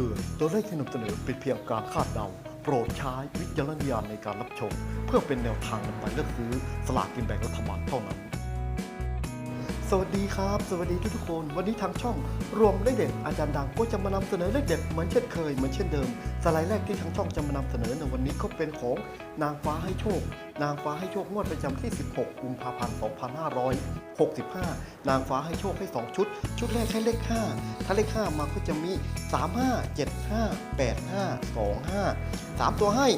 ตือน ตัวเลขที่นำเสนอเป็นเพียงการคาดเดา โปรดใช้วิจารณญาณในการรับชม เพื่อเป็นแนวทางในการเลือกซื้อสลากกินแบ่งรัฐบาลเท่านั้น สวัสดีครับ สวัสดีทุกทุกคน วันนี้ทางช่อง รวมเลขเด็ดอาจารย์ดังก็จะมานำเสนอเลขเด็ดเหมือนเช่นเคยเหมือนเช่นเดิม สไลด์แรกที่ทางช่องจะมานำเสนอในวันนี้ก็เป็นของนางฟ้าให้โชค นางฟ้าให้โชคงวดประจำที่ 16 กุมภาพันธ์ 2565 นางฟ้าให้โชคให้ 2 ชุด ชุดแรกให้เลข 5 ถ้าเลข 5 มาก็จะมี 35 75 85 25 3 ตัวให้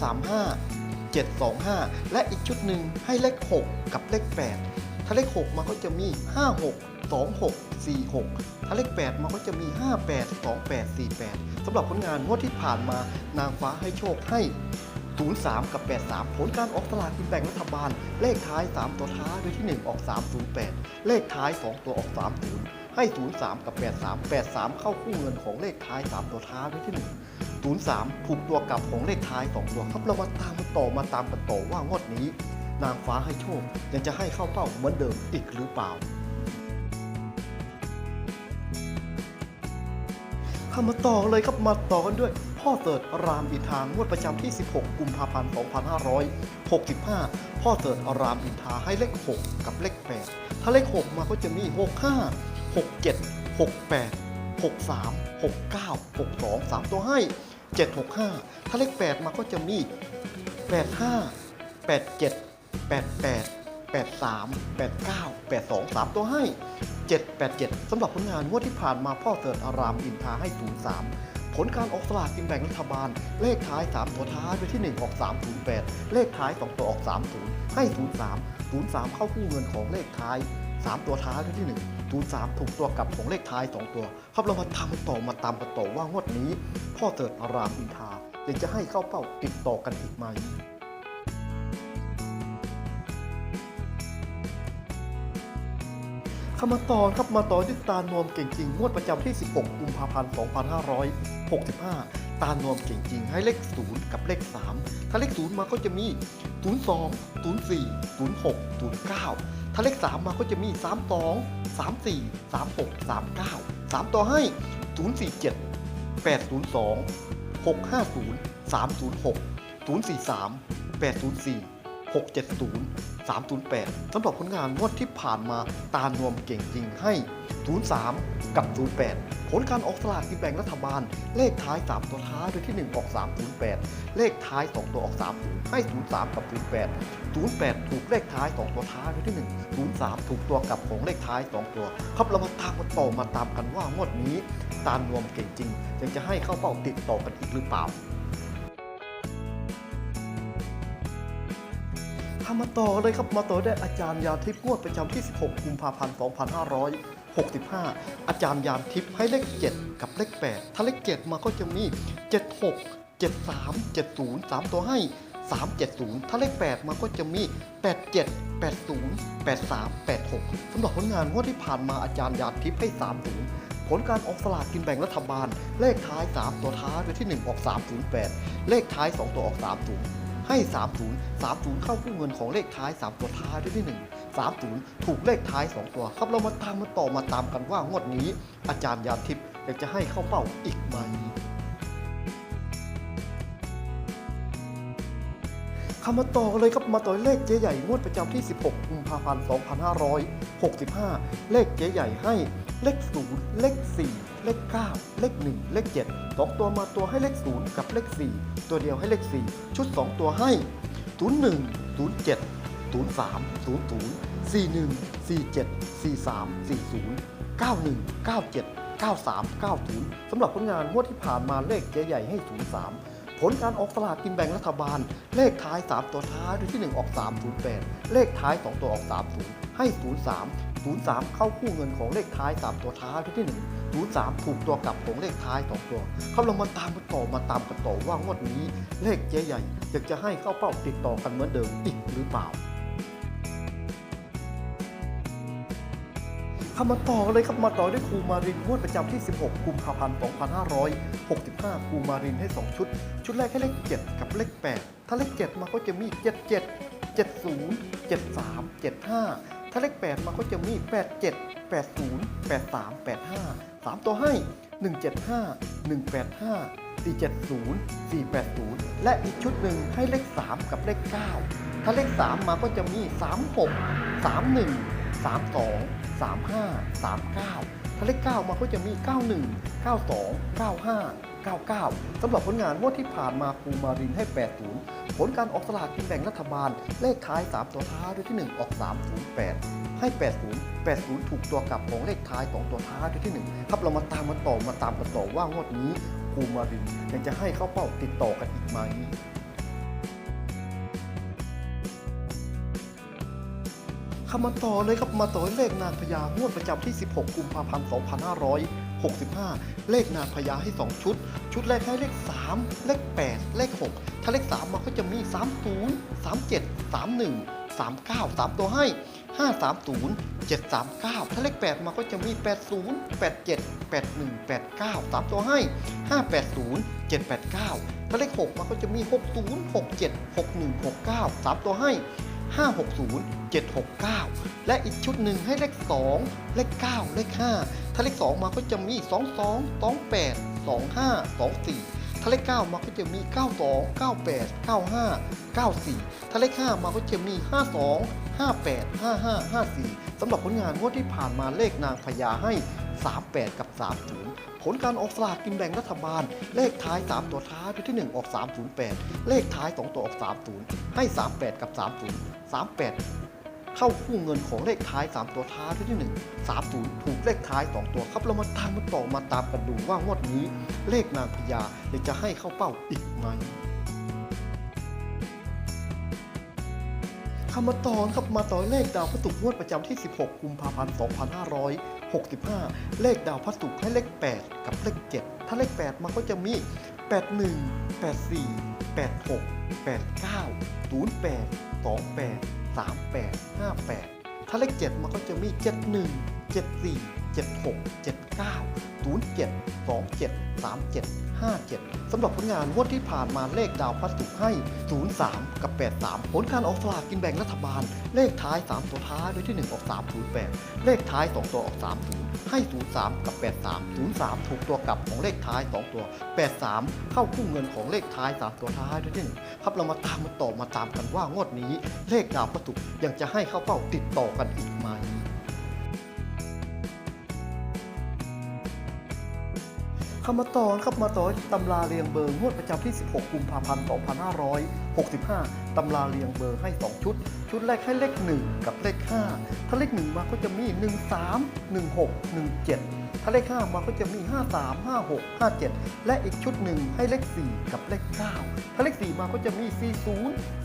935 725 และอีกชุดหนึ่งให้เลข 6 กับเลข 8 ถ้าเลข 6 มันก็จะมี 5 6 2 6 4 6 ถ้าเลข 8 มันก็จะมี 5 8 2 8 4 8สำหรับผลงานงวดที่ผ่านมานางฟ้าให้โชคให้ 03 กับ 83 ผลการออกสลากกินแบ่งรัฐบาล เลขท้าย 3 ตัวท้ายโดยที่ 1 ออก 308 เลขท้าย 2 ตัวออก 30 ให้ 03 กับ 83 83 เข้าคู่เงินของเลขท้าย 3 ตัวท้ายโดยที่ 1 03 ถูกตัวกลับของเลขท้าย 2 ตัวครับเรามาตามมาต่อมาตามกันต่อว่างวดนี้ นางฟ้าให้โชค ยังจะให้เข้าเป้าเหมือนเดิมอีกหรือเปล่าข้ามาต่อเลยครับมาต่อกันด้วย พ่อเสิร์ตรามอินทางงวดประจำที่ 16 กุมภาพันธ์ 2565 พ่อเสิร์ตรามอินทาให้เลข 6 กับเลข 8 ถ้าเลข 6 มาก็จะมี 65 67 68 63 69 62 3 ตัวให้ 765 ถ้าเลข 8 มาก็จะมี 85 87 88 83 89 82 3 ตัวให้ 787สำหรับผลงานงวดที่ผ่านมาพ่อเสิร์ตอารามอินทาให้ 03 ผลการออกสลากกินแบ่งรัฐบาล เลขท้าย 3 ตัวท้ายไปที่ 1 ออก 308 เลขท้าย 2 ตัวออก 30 ให้ 03 03 เข้าคู่เงินของเลขท้าย 3 ตัวท้ายด้วยที่ 1 03 ถูกตัวกลับของเลขท้าย 2 ตัว ครับเรามาทำต่อมาตามกันต่อว่างวดนี้ พ่อเสิร์ตอารามอินทายังจะให้เข้าเป้าติดต่อกันอีกไหม เข้ามาต่อครับมาต่อที่ตาโนวมเก่งจริงงวดประจำที่ 16 กุมภาพันธ์ 2565 ตาโนวมเก่งจริงให้เลข 0 กับเลข 3 ถ้าเลข 0 มาก็จะมี 02 04 06 09 ถ้าเลข 3 มาก็จะมี 32 34 36 39 3 ต่อให้ 047 802 650 306 043 804 670 308สำหรับผลงานงวดที่ผ่านมาตานวมเก่งจริงให้ 03 กับ 08 ผลการออกสลากกินแบ่งรัฐบาล เลขท้าย 3 ตัวท้ายโดยที่ 1 ออก 308 เลขท้าย 2 ตัวออก 30 ให้ 03 กับ 08 08 ถูกเลขท้าย 2 ตัวท้ายโดยที่ 1 03 ถูกตัวกลับของเลขท้าย 2 ตัว ครับเรามาตามกันต่อมาตามกันว่างวดนี้ ตานวมเก่งจริงยังจะให้เข้าเป้าติดต่อกันอีกหรือเปล่า ทำมาต่อเลยครับมาต่อได้อาจารย์ยาทิพย์งวดประจำที่ 16 กุมภาพันธ์ 2565 อาจารย์ยานทิพย์ให้เลข 7 กับเลข 8 ถ้าเลข 7 มาก็จะมี 76 73 70 3 ตัวให้ 370 ถ้าเลข 8 มาก็จะมี 87 80 83 86สำหรับผลงานงวดที่ผ่านมาอาจารย์ยานทิพย์ให้ 30ผลการออกสลากกินแบ่งรัฐบาล เลขท้าย 3 ตัวท้ายโดยที่ 1 ออก 308 เลขท้าย 2 ตัวออก 30 ให้ 30 30 เข้าคู่เงินของเลขท้าย 3 ตัวท้ายด้วยที่1 30 ถูกเลขท้าย 2 ตัว ครับเรามาตามมาต่อมาตามกันว่างวดนี้ อาจารย์ยาทิพย์อยากจะให้เข้าเป้าอีกไหมเข้ามาต่อเลยครับมาต่อเลขเจ๊ใหญ่งวดประจำที่ 16 กุมภาพันธ์ 2565 เลขเจ๊ใหญ่ให้ เลข 0 เลข 4 เลข 9 เลข 1 เลข 7 2 ตัวมาตัวให้เลข 0 กับเลข 4 ตัวเดียวให้เลข 4 ชุด 2 ตัวให้ 01 07 03 00 41 47 43 40 91 97 93 90 สำหรับผลงานงวดที่ผ่านมาเลขเจ๊ใหญ่ให้ 03 ผลการออกสลากกินแบ่งรัฐบาล เลขท้าย 3 ตัวท้ายโดยที่ 1 ออก 308 เลขท้าย 2 ตัวออก 30 ให้ 03 03 เข้าคู่เงินของเลขท้าย 3 ตัวท้ายที่ 1 03 ถูกตัวกลับของเลขท้าย 2 ตัวเขาเรามาตามกันต่อมาตามกันต่อว่างวดนี้ เลขเจ๊ใหญ่อยากจะให้เข้าเป้าติดต่อกันเหมือนเดิมอีกหรือเปล่าข้ามาต่อเลยครับมาต่อด้วยครูมารินงวดประจำที่ 16 กุมภาพันธ์ 2565 ครูมารินให้ 2 ชุด ชุดแรกให้เลข 7 กับเลข 8 ถ้าเลข 7 มาก็จะมี 77 70 73 75 ถ้าเลข8มาก็จะมี 87 80 83 85 3 ตัวให้ 175 185 470 480 และอีกชุดหนึ่งให้เลข 3 กับเลข 9 ถ้าเลข 3 มาก็จะมี 36 31 32 35 39 ถ้าเลข 9 มาก็จะมี 91 92 95 99 สำหรับผลงานงวดที่ผ่านมาครูมารินให้ 80 ผลการออกสลากกินแบ่งรัฐบาล เลขท้าย 3 ตัวท้ายด้วยที่ 1 ออก 308 ให้ 80 80 ถูกตัวกลับของเลขท้าย 2 ตัวท้ายด้วยที่ 1 ครับเรามาตามมาต่อมาตามกันต่อว่างวดนี้ครูมารินยังจะให้เข้าเป้าติดต่อกันอีกไหมข้ามาต่อเลยครับมาต่อเลขนางพญางวดประจำที่ 16 กุมภาพันธ์ 2500 65 เลขนาพญาให้ 2 ชุด ชุดแรกให้เลข 3 เลข 8 เลข 6 ถ้าเลข 3มาก็จะมี 30 37 31 39 3 ตัวให้ 530 739 ถ้าเลข 8 มาก็จะมี 80 87 81 89 3 ตัวให้ 580 789 ถ้าเลข 6 มาก็จะมี 60 67 61 69 3 ตัวให้ 560 769 และอีกชุดหนึ่งให้เลข 2 เลข 9 เลข 5 ถ้าเลข 2 มาก็จะมี 22 28 25 24 ถ้าเลข 9 มาก็จะมี 92 98 95 94 ถ้าเลข 5 มาก็จะมี 52 58 55 54สำหรับผลงานงวดที่ผ่านมาเลขนางพญาให้ 38 กับ 30 ผลการออกสลากกินแบ่งรัฐบาล เลขท้าย 3 ตัวท้ายด้วที่ 1 ออก 308 เลขท้าย 2 ตัวออก 30 ให้ 38 กับ 30 38 เข้าคู่เงินของเลขท้าย 3 ตัวท้ายด้วยที่ 1 30 ถูกเลขท้าย 2 ตัวครับเรามาตามมาต่อมาตามกันดูว่างวดนี้ เลขนางพญาจะให้เข้าเป้าอีกไหม คำมาตอนครับมาต่อเลขดาวพระศุกร์งวดประจำที่ 16 กุมภาพันธ์ 2565 เลขดาวพระศุกร์ให้เลข 8 กับเลข 7 ถ้าเลข 8มาก็จะมี 81 84 86 89 08 28 38 58 ถ้าเลข 7 มันก็จะมี 71 74 76 79 07 27 37 57สำหรับผลงานงวดที่ผ่านมาเลขดาวพระศุให้ 03 กับ 83 ผลการออกสลากกินแบ่งรัฐบาล เลขท้าย 3 ตัวท้ายด้วยที่ 1 ออก 308 เลขท้าย 2 ตัวออก 30 ให้ 03 กับ 83 03 ถูกตัวกลับของเลขท้าย 2 ตัว 83 เข้าคู่เงินของเลขท้าย 3 ตัวท้ายด้วยที่1ครับเรามาตามมาต่อมาตามกันว่างวดนี้ เลขดาวพระศุยังจะให้เข้าเป้าติดต่อกันอีกไหม เข้ามาต่อครับมาต่อตำราเรียงเบอร์งวดประจำที่ 16 กุมภาพันธ์ 2565 ตำราเรียงเบอร์ให้ 2 ชุด ชุดแรกให้เลข 1 กับเลข 5 ถ้าเลข 1 มาก็จะมี 13 16 17 ถ้าเลข 5 มาก็จะมี 53 56 57 และอีกชุดหนึ่งให้เลข 4 กับเลข 9 ถ้าเลข 4 มาก็จะมี 40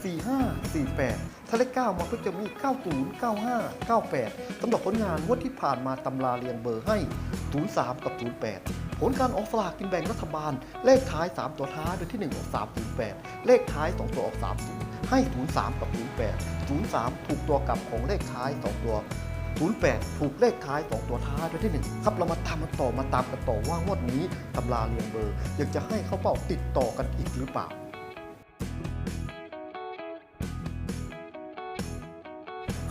45 48 ถ้าเลข 9 มาก็จะมี 90 95 98สำหรับผลงานงวดที่ผ่านมาตำราเรียงเบอร์ให้ 03 กับ 08 ผลการออกสลากกินแบ่งรัฐบาล เลขท้าย 3 ตัวท้ายโดยที่ 1 ออก 308 เลขท้าย 2 ตัวออก 30 ให้ 03 กับ 08 03 ถูกตัวกลับของเลขท้าย 2 ตัว 08 ถูกเลขท้าย 2 ตัวท้ายโดยที่ 1 ครับเรามาตามมันต่อมาตามกันต่อว่างวดนี้ตำราเรียงเบอร์ อยังจะให้เขาเป้าติดต่อกันอีกหรือเปล่า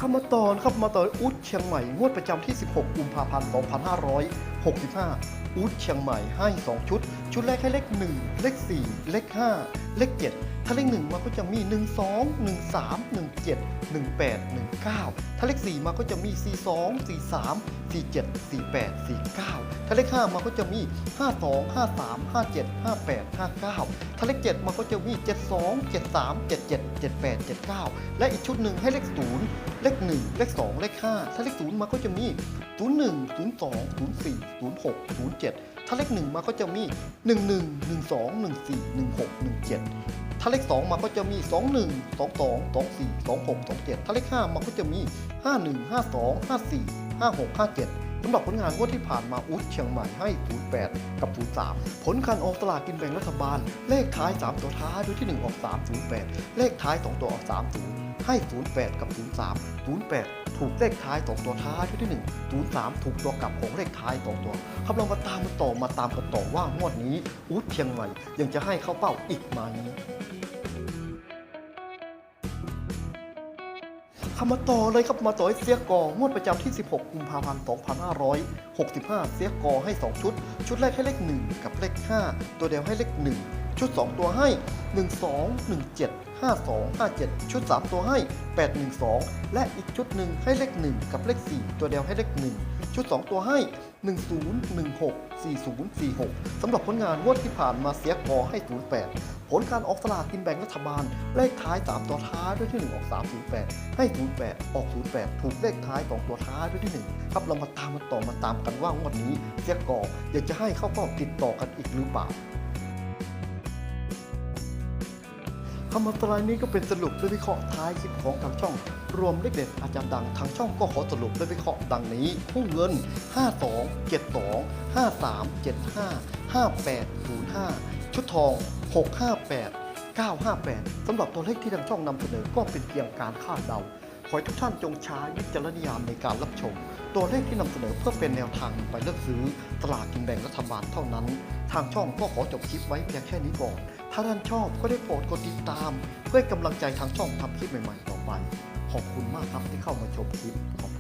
ข้ามาตอนครับมาตอนอุดเชียงใหม่งวดประจำที่ 16 กุมภาพันธ์ 2565 อุดเชียงใหม่ให้ 2 ชุด ชุดแรกให้เลข 1 เลข 4 เลข 5 เลข 7 ถ้าเลข1มาก็จะมี 1 2 1 3 1 7 1 8 1 9 ถ้าเลข4มาก็จะมี 4 2 4 3 4 7 4 8 4 9 ถ้าเลข5มาก็จะมี 5 2 5 3 5 7 5 8 5 9 ถ้าเลข7มาก็จะมี 7 2 7 3 7 7 7 8 7 9 และอีกชุดหนึ่งให้เลข 0 เลข 1 เลข 2 เลข 5 ถ้าเลข 0 มาก็จะมี 01 02 04 06 07 ถ้าเลข 1 มาก็จะมี 11 12 14 16 17 ถ้าเลข2มาก็จะมี 21 22 24 26 27 ถ้าเลข5มาก็จะมี 51 52 54 56 57สำหรับผลงานงวดที่ผ่านมาอุดเชียงใหม่ให้ 08 กับ 03 ผลการออกตลาดกินแบ่งรัฐบาล เลขท้าย 3 ตัวท้ายโดยที่ 1 ออก 308 เลขท้าย 2 ตัวออก 30 ให้ 08 กับ 03 08 ถูกเลขท้าย2ตัวท้ายด้วยที่1 03ถูกตัวกลับของเลขท้าย2ตัวครับเรามาตามมาต่อมาตามกันต่อว่างวดนี้อุดเชียงใหม่ยังจะให้เข้าเป้าอีกไหมคำมาต่อเลยครับมาต่อให้เสียกองวดประจำที่ 16 กุมภาพันธ์ 2565 เสียกอให้ 2 ชุด ชุดแรกให้เลข 1 กับเลข 5 ตัวเดียวให้เลข 1 ชุด 2 ตัวให้ 1 2 1 7 5 2 5 7 ชุด 3 ตัวให้ 8 1 2 และอีกชุดหนึ่งให้เลข 1 กับเลข 4 ตัวเดียวให้เลข 1 ชุด 2 ตัวให้ 10 16 40 46 สำหรับผลงานงวดที่ผ่านมาเสียกอให้ 08 ผลการออกสลากกินแบ่งรัฐบาล เลขท้าย 3 ตัวท้ายด้วยที่ 1 ออก 308 ให้ 08 ออก 08 ถูกเลขท้าย 2 ตัวท้ายด้วยที่ 1 ครับเรามาตามมาต่อมาตามกันว่างวดนี้เสียกออยากจะให้เข้าเป้าติดต่อกันอีกหรือเปล่า คำอันตรายนี้ก็เป็นสรุปและวิเคราะห์ท้ายคลิปของทางช่อง รวมเลขเด็ดอาจารย์ดังทางช่องก็ขอสรุปและวิเคราะห์ดังนี้ผู้เงิน 52 72 53 75 5805 ชุดทอง 658 958สำหรับตัวเลขที่ทางช่องนำเสนอก็เป็นเพียงการคาดเดา ให้ทุกท่านจงใช้วิจารณญาณในการรับชม ตัวเลขที่นำเสนอเพื่อเป็นแนวทางไปเลือกซื้อตลาดกินแบ่งรัฐบาลเท่านั้น ทางช่องก็ขอจบคลิปไว้เพียงแค่นี้ก่อน ถ้าท่านชอบก็ได้โปรดกดติดตาม เพื่อกำลังใจทางช่องทำคลิปใหม่ๆต่อไป ขอบคุณมากครับที่เข้ามาชมคลิปขอบ